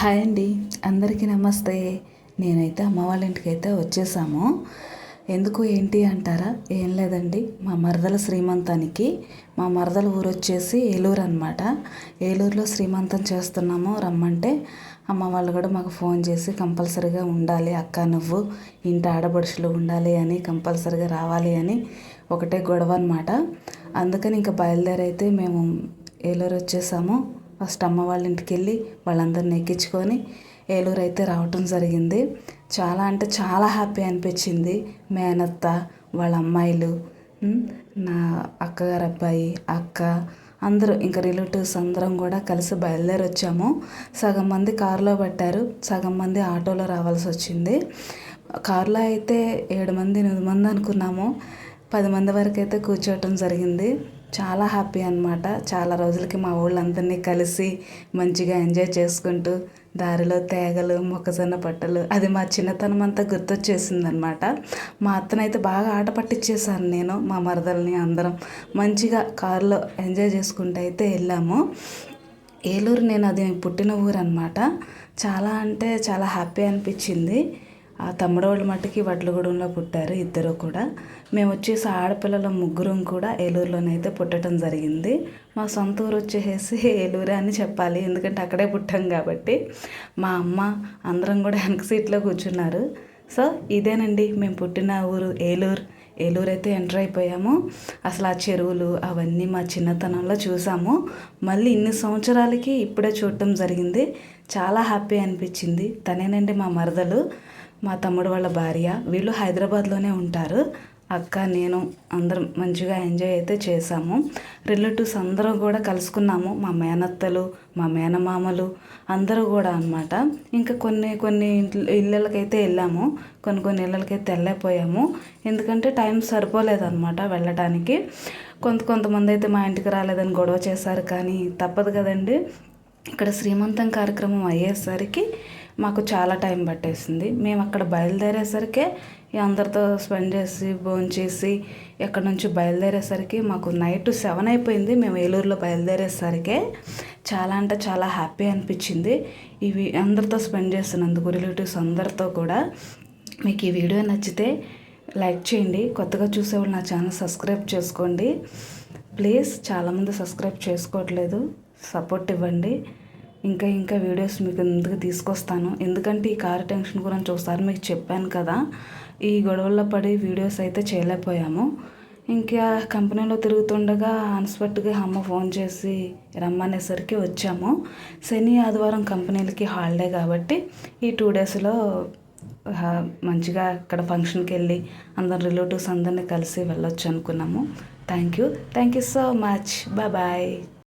Hi అండి. అందరికీ నమస్తే. నేనైతే అమ్మ వాళ్ళ ఇంటికి అయితే వచ్చేసాము. ఎందుకు ఏంటి అంటారా? ఏం లేదండి. మా మరదల శ్రీమంతానికి మా మరదల ఊరు వచ్చేసి ఏలూరు అనమాట ఏలూరులో శ్రీమంతం చేస్తున్నాము. రమ్మంటే అమ్మ వాళ్ళు కూడా మాకు ఫోన్ చేసి కంపల్సరీగా ఉండాలి. అక్క నువ్వు ఇంటి ఆడపడుచులు ఉండాలి అని కంపల్సరీగా రావాలి అని ఒకటే గొడవ అనమాట అందుకని ఇంకా బయలుదేరైతే మేము ఏలూరు వచ్చేసాము. ఫస్ట్ అమ్మ వాళ్ళ ఇంటికి వెళ్ళి వాళ్ళందరిని ఎక్కించుకొని ఏలూరు అయితే రావటం జరిగింది. చాలా అంటే చాలా హ్యాపీ అనిపించింది. మేనత్త వాళ్ళ అమ్మాయిలు నా అక్కగారు అబ్బాయి అక్క అందరూ ఇంకా రిలేటివ్స్ అందరం కూడా కలిసి బయలుదేరి వచ్చాము సగం మంది కారులో పట్టారు. సగం మంది ఆటోలో రావాల్సి వచ్చింది. కారులో అయితే ఏడు మంది ఎనిమిది మంది అనుకున్నాము. పది మంది వరకు అయితే కూర్చోవటం జరిగింది. చాలా హ్యాపీ అనమాట చాలా రోజులకి మా ఊళ్ళందరినీ కలిసి మంచిగా ఎంజాయ్ చేసుకుంటూ దారిలో తేగలు మొక్కజొన్న పట్టలు అది మా చిన్నతనం అంతా గుర్తొచ్చేసింది అనమాట మా అత్తనైతే బాగా ఆట పట్టించేసాను నేను మా మరదల్ని అందరం. మంచిగా కారులో ఎంజాయ్ చేసుకుంటూ అయితే వెళ్ళాము. ఏలూరు నేను అది పుట్టిన ఊరు అనమాట చాలా అంటే చాలా హ్యాపీ అనిపించింది. ఆ తమ్ముడు వాళ్ళు మట్టుకి వడ్లగూడెంలో పుట్టారు ఇద్దరు కూడా. మేము వచ్చేసి ఆడపిల్లల ముగ్గురం కూడా ఏలూరులోనైతే పుట్టడం జరిగింది. మా సొంత ఊరు వచ్చేసి ఏలూరే అని చెప్పాలి ఎందుకంటే అక్కడే పుట్టాం కాబట్టి. మా అమ్మ అందరం కూడా వెనక సీట్లో కూర్చున్నారు. సో ఇదేనండి మేము పుట్టిన ఊరు ఏలూరు. ఏలూరు అయితే ఎంటర్ అయిపోయాము. అసలు ఆ చెరువులు అవన్నీ మా చిన్నతనంలో చూసాము. మళ్ళీ ఇన్ని సంవత్సరాలకి ఇప్పుడే చూడటం జరిగింది. చాలా హ్యాపీ అనిపించింది. తనేనండి మా మరదలు మా తమ్ముడు వాళ్ళ భార్య. వీళ్ళు హైదరాబాద్లోనే ఉంటారు. అక్క నేను అందరం మంచిగా ఎంజాయ్ అయితే చేశాము. రిలేటివ్స్ అందరం కూడా కలుసుకున్నాము. మా మేనత్తలు మా మేనమామలు అందరూ కూడా అనమాట ఇంకా కొన్ని కొన్ని ఇళ్ళకైతే వెళ్ళాము. కొన్ని కొన్ని ఇళ్ళకైతే వెళ్ళలేకపోయాము. ఎందుకంటే టైం సరిపోలేదన్నమాట వెళ్ళటానికి. కొంత కొంతమంది అయితే మా ఇంటికి రాలేదని గొడవ చేశారు కానీ తప్పదు కదండి. ఇక్కడ శ్రీమంతం కార్యక్రమం అయ్యేసరికి మాకు చాలా టైం పట్టేసింది. మేము అక్కడ బయలుదేరేసరికి అందరితో స్పెండ్ చేసి భోంచేసి ఎక్కడి నుంచి బయలుదేరేసరికి మాకు నైట్ సెవెన్ అయిపోయింది. మేము ఏలూరులో బయలుదేరేసరికే చాలా అంటే చాలా హ్యాపీ అనిపించింది. ఇవి అందరితో స్పెండ్ చేస్తున్నందుకు రిలేటివ్స్ అందరితో కూడా మీకు ఈ వీడియో నచ్చితే లైక్ చేయండి. కొత్తగా చూసేవాళ్ళు నా ఛానల్ సబ్స్క్రైబ్ చేసుకోండి. ప్లీజ్ చాలామంది సబ్స్క్రైబ్ చేసుకోవట్లేదు. సపోర్ట్ ఇవ్వండి. ఇంకా ఇంకా వీడియోస్ మీకు ముందుకు తీసుకొస్తాను. ఎందుకంటే ఈ కార్ టెన్షన్ గురించి చూస్తారు మీకు చెప్పాను కదా ఈ గొడవల్లో పడి వీడియోస్ అయితే చేయలేకపోయాము. ఇంకా కంపెనీలో తిరుగుతుండగా అన్స్పెక్ట్గా అమ్మ ఫోన్ చేసి రమ్మనేసరికి వచ్చాము. శని ఆదివారం కంపెనీలకి హాలిడే కాబట్టి ఈ టూ డేస్లో మంచిగా అక్కడ ఫంక్షన్కి వెళ్ళి అందరి రిలేటివ్స్ అందరినీ కలిసి వెళ్ళొచ్చు అనుకున్నాము. Thank you. Thank you so much. Bye.